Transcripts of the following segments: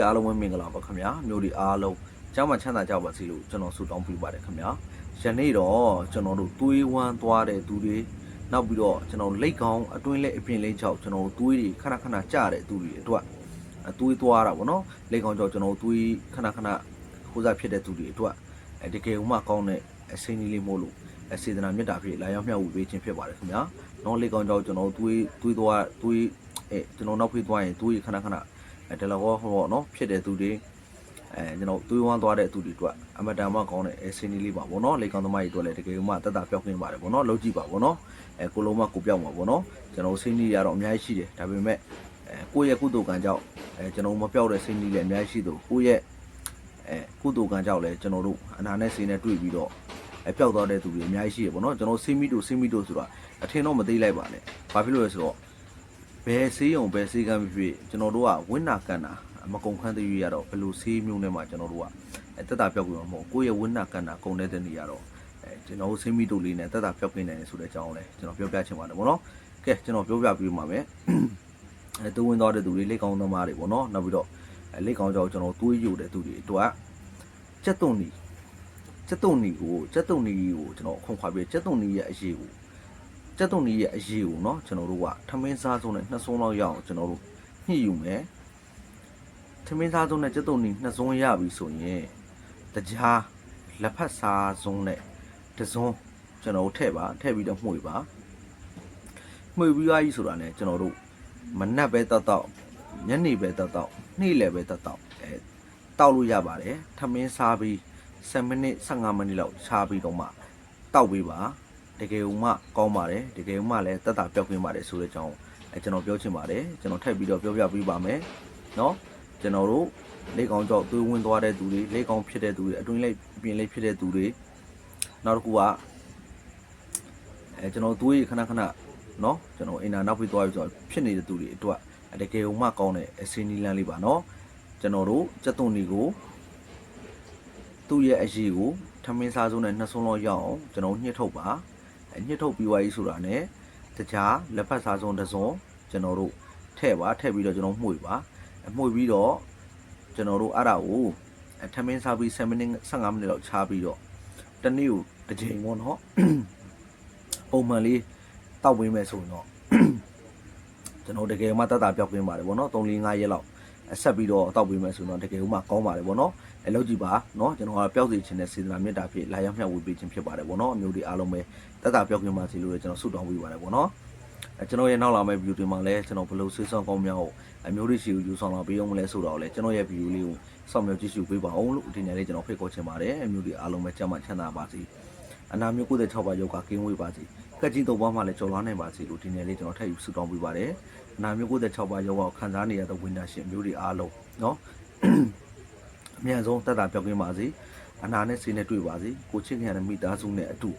တွေအားလုံးပဲမင်္ဂလာပါခင်ဗျာမျိုးတွေအားလုံးကျမ်းမှချမ်းသာကြပါစေလို့ကျွန်တော်ဆုတောင်းပေးပါတယ်ခင်ဗျာယနေ့တော့ကျွန်တော်တို့သွေးဝမ်းသွားတဲ့သူတွေနောက်ပြီးတော့ကျွန်တော်လက်ကောင်းအတွင်းလက်အပြင်လေးချောက်ကျွန်တော်တို့သွေးတွေခဏခဏကြတဲ့သူတွေအတွက်အသွေးသွားတာဗောနော်လက်ကောင်းချောက်ကျွန်တော်တို့သွေးခဏခဏဟိုစားဖြစ်တဲ့သူတွေအတွက်အဲတကယ်ဥမကောင်းတဲ့အစိမ့်လေးလေးမို့လို့အစေတနာမေတ္တာဖြင့်လာရောက်မျှဝေပေးခြင်းဖြစ်ပါတယ်ခင်ဗျာနော်လက်ကောင်းချောက်ကျွန်တော်တို့သွေးသွေးသွားသွေးအဲကျွန်တော်နောက်ဖေးသွားရင်သွေးခဏခဏ အဲတလကောဟောနော်ဖြစ်တဲ့သူတွေအဲကျွန်တော်သွေးဝမ်းသွားတဲ့သူတွေအတွက်အမတန်မှကောင်းတဲ့အဲစင်းလေးပါဗောနော်လေကောင်းသမားကြီးအတွက်လည်းတကယ်မှတက်တာပြောက်ခင်ပါတယ်ဗောနော်လုံးကြည့်ပါဗောနော်အဲကိုလုံးမကိုပြောက်မှာဗောနော်ကျွန်တော်စင်းလေးရတော့အများကြီးရှိတယ်ဒါပေမဲ့အဲကိုယ့်ရဲ့ကုသိုလ်ကံကြောင့်အဲကျွန်တော်မပြောက်တဲ့စင်းလေးလည်းအများကြီးရှိသူကိုယ့်ရဲ့အဲကုသိုလ်ကံကြောင့်လည်းကျွန်တော်တို့အနာနဲ့စင်းနဲ့တွေ့ပြီးတော့အဲပျောက်သွားတဲ့သူတွေအများကြီးရှိတယ်ဗောနော်ကျွန်တော်စင်းမီတို့စင်းမီတို့ဆိုတာအထင်တော့မသိလိုက်ပါနဲ့ဘာဖြစ်လို့လဲဆိုတော့ ဘယ်ဆေးရုံဘယ်ဆေးကမ်းဖြစ်ဖြစ်ကျွန်တော်တို့ကဝိနာကန်တာမကုံခန်းသေးရတော့ဘယ်လိုဆေးမျိုးနဲ့မှကျွန်တော်တို့ကအဲတက်တာပြောက်ပြီးတော့မဟုတ်ကိုယ့်ရဲ့ဝိနာကန်တာကုံတဲ့တဲ့နေရတော့အဲကျွန်တော်တို့ဆေးမီတို့လေးနဲ့တက်တာပြောက်กินတယ်ဆိုတဲ့အကြောင်းလဲကျွန်တော်ပြောပြချင်ပါတယ်ဗောနော်ကဲကျွန်တော်ပြောပြပြီးမှာမယ်အဲတူဝင်သွားတဲ့သူတွေလက်ကောင်းသမားတွေဗောနော်နောက်ပြီးတော့အဲလက်ကောင်းကြောင့်ကျွန်တော်တွေးယူတဲ့သူတွေအတွက်စက်သွန်နီစက်သွန်နီကိုစက်သွန်နီကိုကျွန်တော်ခွန်ခွာပြီးစက်သွန်နီရဲ့အရေးကို ကြက်တုံကြီးရဲ့အရေးကိုเนาะကျွန်တော်တို့ကထမင်းစားစုံနဲ့နှစ်စုံလောက်ရအောင်ကျွန်တော်တို့ညှိယူမယ်ထမင်းစားစုံနဲ့ကြက်တုံကြီးနှစ်စုံရပြီဆိုရင်တကြားလက်ဖက်စားစုံနဲ့တစ်စုံကျွန်တော်တို့ထည့်ပါထည့်ပြီးတော့မှုေပါမှုေပြီးသွားပြီဆိုတာ ਨੇ ကျွန်တော်တို့မနက်ပဲတောက်တောက်ညနေပဲတောက်တောက်နေ့လယ်ပဲတောက်တောက်အဲတောက်လို့ရပါတယ်ထမင်းစားပြီး7မိနစ်15မိနစ်လောက်ခြားပြီးတော့မှတောက်ပေးပါ တကယ်ဥမှကောင်းပါတယ်တကယ်ဥမှလည်းတက်တာပြောက်ခွင့်ပါတယ်ဆိုတဲ့အကြောင်းအဲကျွန်တော်ပြောချင်ပါတယ်ကျွန်တော်ထပ်ပြီးတော့ပြောပြပေးပါမယ်เนาะကျွန်တော်တို့လက်ကောင်ကြောက်သွေးဝင်သွားတဲ့သူတွေလက်ကောင်ဖြစ်တဲ့သူတွေအတွင်းလက်ပြင်လက်ဖြစ်တဲ့သူတွေနောက်တစ်ခုကအဲကျွန်တော်သွေးခဏခဏเนาะကျွန်တော်အင်တာနောက်ပြီးသွားပြီးဆိုတော့ဖြစ်နေတဲ့သူတွေအတွက်တကယ်ဥမှကောင်းတဲ့အစင်းနီလန်းလေးပါเนาะကျွန်တော်တို့စက်သွန်ဒီကိုသူ့ရဲ့အရေးကိုထမင်းစားစုံနဲ့နှစ်ဆုံးလောက်ရအောင်ကျွန်တော်ညှစ်ထုတ်ပါ ညှစ်ထုတ်ပြီးသွားပြီဆိုတာ ਨੇ တကြားလက်ဖက်စားစုံတစ်စုံကျွန်တော်တို့ထည့်ပါထည့်ပြီးတော့ကျွန်တော်မှု့ပါမှု့ပြီးတော့ကျွန်တော်တို့အဲ့ဒါကိုထမင်းစားပြီး7မိနစ်15မိနစ်လောက်ခြားပြီးတော့တနေ့ကိုတစ်ချိန်ပေါ့နော်ပုံမှန်လေးတောက်ပေးမယ်ဆိုရင်တော့ကျွန်တော်တကယ်မှတတ်တာပြောက်ပြင်းပါတယ်ဗောနော်3 4 5ရက်လောက် ဆက်ပြီးတော့တောက်ပေးမယ်ဆိုတော့တကယ်မှကောင်းပါတယ်ဗောနော်အလုပ်ကြည့်ပါเนาะကျွန်တော်ကပျောက်စီခြင်းနဲ့စေတနာမေတ္တာဖြင့်လာရောက်မျှဝေပေးခြင်းဖြစ်ပါတယ်ဗောနော်အမျိုးတွေအားလုံးပဲတက်တာပျောက်ခင်ပါစီလို့လည်းကျွန်တော်ဆုတောင်းပေးပါတယ်ဗောနော်အဲကျွန်တော်ရဲ့နောက်လာမယ့် view တွေမှာလည်းကျွန်တော်ဘယ်လိုဆေးဆောင်ကောင်းများကိုအမျိုးတွေရှိကိုယူဆောင်လာပေးအောင်မလဲဆိုတော့လည်းကျွန်တော်ရဲ့ view လေးကိုစောင့်မျှော်ကြည့်ရှုပေးပါအောင်လို့ဒီနေ့လေးကျွန်တော်ဖိတ်ခေါ်ချင်ပါတယ်အမျိုးတွေအားလုံးပဲကြမ်းမှချမ်းသာပါစေ အနာမျိုး96ပါးယောက်ကကင်းဝေးပါစေကက်ကြီးသုံးပါးမှလည်းကြော်လွှားနိုင်ပါစေလို့ဒီနေ့လေးကျွန်တော်ထပ်ယူဆုတောင်းပေးပါရစေအနာမျိုး96ပါးယောက်ကခံစားနေရတဲ့ဝန်တာရှင်မျိုးတွေအားလုံးနော်အမြန်ဆုံးတက်တာပြောင်းကင်းပါစေအနာနဲ့ဆေးနဲ့တွေ့ပါစေကိုချစ်ခင်ရတဲ့မိသားစုနဲ့အတူ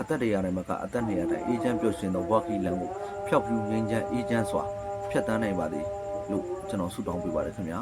အသက်တွေရတယ်မကအသက်နေရတဲ့အေဂျင့်ပျော်ရှင်သောဝါကီလန်ကိုဖျောက်ပြူငင်းချမ်းအေဂျင့်စွာဖျက်ဆီးနိုင်ပါသည်လို့ကျွန်တော်ဆုတောင်းပေးပါတယ်ခင်ဗျာ